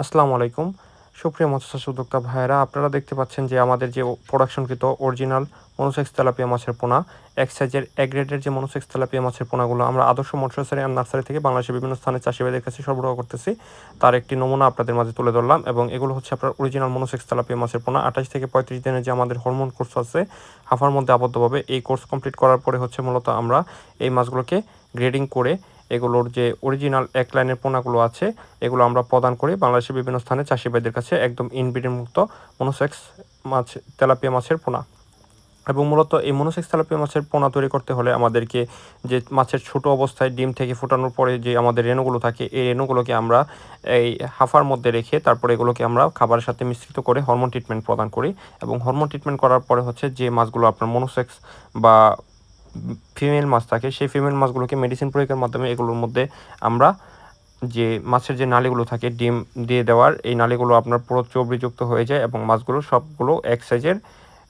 আসসালামু আলাইকুম। সুপ্রিয় মৎস্য উদ্যোক্তা ভাইয়েরা, আপনারা দেখতে পাচ্ছেন যে আমাদের যে প্রোডাকশনকৃত অরিজিনাল মনোসেক্স তেলাপিয়া মাছের পোনা, এক সাইজের এক গ্রেডের যে মনোসেক্স তেলাপিয়া মাছের পোনাগুলো আমরা আদর্শ মৎস্যসারি আর নার্সারি থেকে বাংলাদেশের বিভিন্ন স্থানে চাষিবাদের কাছে সরবরাহ করতেছি। তার একটি নমুনা আপনাদের মাঝে তুলে ধরলাম এবং এগুলো হচ্ছে আপনার অরিজিনাল মনোসেক্স তেলাপিয়া মাছের পোনা। আঠাশ থেকে পঁয়ত্রিশ দিনের যে আমাদের হরমোন কোর্স আছে, হাফার মধ্যে আবদ্ধভাবে এই কোর্স কমপ্লিট করার পরে হচ্ছে মূলত আমরা এই মাছগুলোকে গ্রেডিং করে এগুলোর যে অরিজিনাল এক লাইনের পোনাগুলো আছে, এগুলো আমরা প্রদান করি। বাংলাদেশের বিভিন্ন স্থানে চাষি ভাইদের কাছে একদম ইনব্রিডিং মুক্ত মনোসেক্স মাছ, তেলাপিয়া মাছের পোনা। এবং মূলত এই মনোসেক্স তেলাপিয়া মাছের পোনা তৈরি করতে হলে আমাদেরকে যে মাছের ছোট অবস্থায় ডিম থেকে ফোটানোর পরে যে আমাদের রেণুগুলো থাকে, এই রেণুগুলোকে আমরা এই হাফার মধ্যে রেখে তারপরে এগুলোকে আমরা খাবারের সাথে মিশ্রিত করে হরমোন ট্রিটমেন্ট প্রদান করি। এবং হরমোন ট্রিটমেন্ট করার পরে হচ্ছে যে মাছগুলো আপনার মনোসেক্স বা ফিমেল মাছ থাকে, সেই ফিমেল মাছগুলোকে মেডিসিন প্রয়োগের মাধ্যমে এগুলোর মধ্যে আমরা যে মাছের যে নালীগুলো থাকে, ডিম দিয়ে দেওয়ার, এই নালীগুলো আপনার পুরো চর্বিযুক্ত হয়ে যায় এবং মাছগুলো সবগুলো এক সাইজের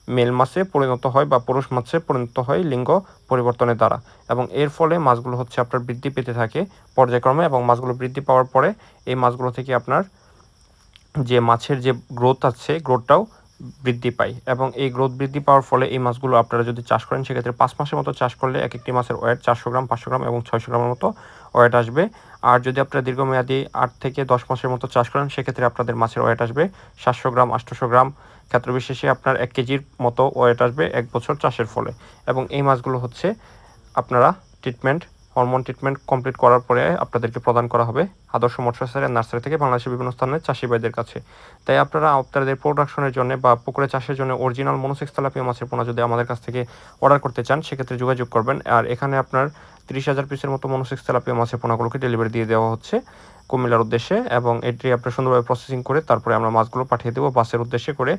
মেল মাছে পরিণত হয় বা পুরুষ মাছে পরিণত হয় লিঙ্গ পরিবর্তনের দ্বারা। এবং এর ফলে মাছগুলো হচ্ছে আপনার বৃদ্ধি পেতে থাকে পর্যায়ক্রমে এবং মাছগুলো বৃদ্ধি পাওয়ার পরে এই মাছগুলো থেকে আপনার যে মাছের যে গ্রোথ আছে গ্রোথটাও বৃদ্ধি পায় এবং এই গ্রোথ বৃদ্ধি পাওয়ার ফলে এই মাছগুলো আপনারা যদি চাষ করেন, সেক্ষেত্রে পাঁচ মাসের মতো চাষ করলে এক একটি মাছের ওয়েট চারশো গ্রাম, পাঁচশো গ্রাম এবং ছয়শো গ্রামের মতো ওয়েট আসবে। আর যদি আপনারা দীর্ঘমেয়াদী আট থেকে দশ মাসের মতো চাষ করেন, সেক্ষেত্রে আপনাদের মাছের ওয়েট আসবে সাতশো গ্রাম আটশোশো গ্রাম। ক্ষেত্র বিশেষে আপনার এক কেজির মতো ওয়েট আসবে এক বছর চাষের ফলে এবং এই মাছগুলো হচ্ছে আপনারা ট্রিটমেন্ট হরমোন ট্রিটমেন্ট কমপ্লিট করার পরে আপনাদেরকে প্রদান করা হবে। আদর্শ মৎস্য নার্সারি থেকে বাংলাদেশের বিভিন্ন স্থানের চাষি ভাইদের কাছে। তাই আপনারা আপনাদের প্রোডাকশনের জন্য বা পুকুরে চাষের জন্য অরিজিনাল মনোসেক্স তেলাপিয়া মাছের পোনা যদি আমাদের কাছ থেকে অর্ডার করতে চান, সেক্ষেত্রে যোগাযোগ করবেন। আর এখানে আপনার তিরিশ হাজার পিসের মতো মনোসেক্স তেলাপিয়া মাছের পোনাগুলোকে ডেলিভারি দিয়ে দেওয়া হচ্ছে কুমিল্লার উদ্দেশ্যে এবং এটি আপনার সুন্দরভাবে প্রসেসিং করে তারপরে আমরা মাছগুলো পাঠিয়ে দেবো বাসের উদ্দেশ্যে করে।